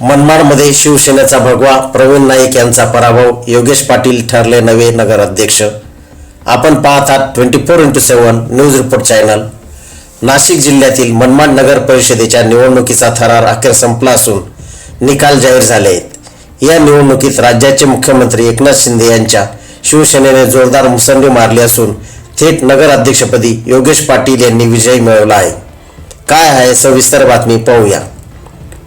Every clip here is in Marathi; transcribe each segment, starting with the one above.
मनमाडमध्ये शिवसेनेचा भगवा प्रवीण नाईक यांचा पराभव योगेश पाटील ठरले नवे नगराध्यक्ष. आपण पाहत आहात twenty four into seven news report channel Nashik जिल्ह्यातील मनमाड नगर परिषदेच्या निवडणुकीचा थरार अखेर संपला असून निकाल जाहीर झाले आहेत. या निवडणुकीत राज्याचे मुख्यमंत्री एकनाथ शिंदे यांच्या शिवसेनेने जोरदार मुसंडी मारली असून थेट नगराध्यक्षपदी योगेश पाटील यांनी विजय मिळवला आहे. काय आहे सविस्तर बातमी पाहूया.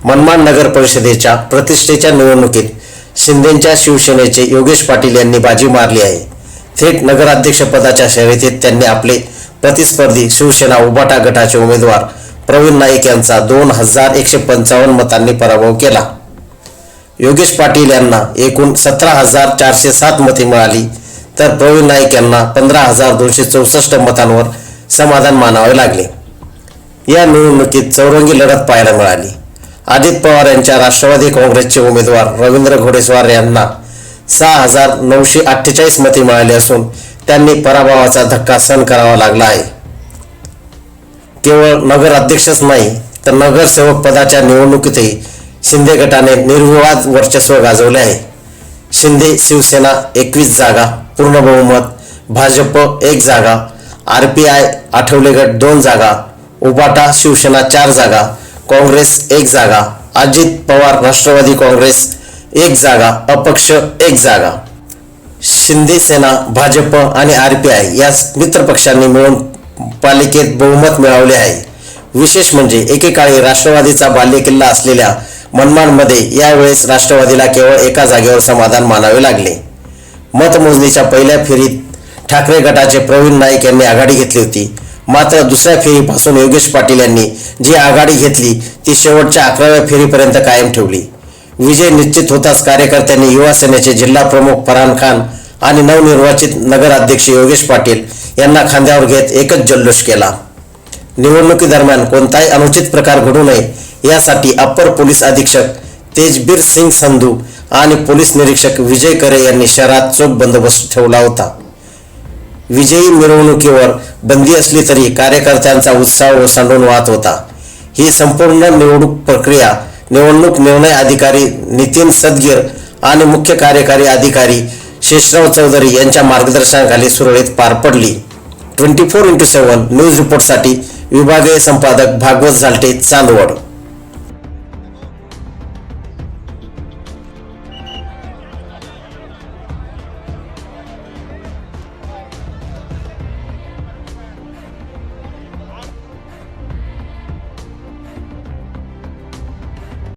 मनमाड नगर परिषदेच्या प्रतिष्ठेच्या निवडणुकीत शिंदेच्या शिवसेनेचे योगेश पाटील यांनी बाजी मारली आहे. थेट नगराध्यक्षपदाच्या शर्यतीत त्यांनी आपले प्रतिस्पर्धी शिवसेना उबाटा गटाचे उमेदवार प्रवीण नाईक यांचा दोन हजार एकशे पंचावन्न मतांनी पराभव केला. योगेश पाटील यांना एकूण सतरा हजार चारशे सात मते मिळाली तर प्रवीण नाईक यांना पंधरा हजार दोनशे चौसष्ट मतांवर समाधान मानावे लागले. या निवडणुकीत चौरंगी लढत पाहायला मिळाली. अजित पवार यांच्या राष्ट्रवादी काँग्रेसचे उमेदवार रवींद्र घोडेस्वार यांना सहा हजार नऊशे अठ्ठेचाळीस मते मिळाली असून त्यांनी पराभवाचा धक्का सहन करावा लागला आहे. केवळ नगराध्यक्षच नाही तर नगरसेवक पदाच्या निवडणुकीतही शिंदे गटाने निर्विवाद वर्चस्व गाजवले आहे. शिंदे शिवसेना एकवीस जागा पूर्ण बहुमत भाजप एक जागा आर पी आय आठवले गट दोन जागा उबाटा शिवसेना चार जागा काँग्रेस एक जागा अजित पवार राष्ट्रवादी काँग्रेस एक जागा अपक्ष एक जागा. शिंदे सेना भाजप आणि आर पी आय या मित्र पक्षांनी मिळून पालिकेत बहुमत मिळवले आहे. विशेष म्हणजे एकेकाळी राष्ट्रवादीचा बाल्यकिल्ला असलेल्या मनमाडमध्ये यावेळेस राष्ट्रवादीला केवळ एका जागेवर समाधान मानावे लागले. मतमोजणीच्या पहिल्या फेरीत ठाकरे गटाचे प्रवीण नाईक यांनी आघाडी घेतली होती. मात्र दुसऱ्या फेरीपासून योगेश पाटील यांनी जी आघाडी घेतली ती शेवटच्या अकराव्या फेरीपर्यंत कायम ठेवली. विजय निश्चित होताच कार्यकर्त्यांनी युवा सेनेचे जिल्हा प्रमुख फरहान खान आणि नवनिर्वाचित नगराध्यक्ष योगेश पाटील यांना खांद्यावर घेत एकच जल्लोष केला. निवडणुकीदरम्यान कोणताही अनुचित प्रकार घडू नये यासाठी अप्पर पोलीस अधीक्षक तेजबीर सिंग संधू आणि पोलीस निरीक्षक विजय करे यांनी शहरात चोख बंदोबस्त ठेवला होता. विजयी मिरवणुकीवर बंदी असली तरी कार्यकर्त्यांचा उत्साह ओसांडून वाहत होता. ही संपूर्ण निवडणूक प्रक्रिया निवडणूक निर्णय अधिकारी नितीन सदगीर आणि मुख्य कार्यकारी अधिकारी शेषराव चौधरी यांच्या मार्गदर्शनाखाली सुरळीत पार पडली. Twenty four into seven news रिपोर्टसाठी विभागीय संपादक भागवत झालटे चांदवड.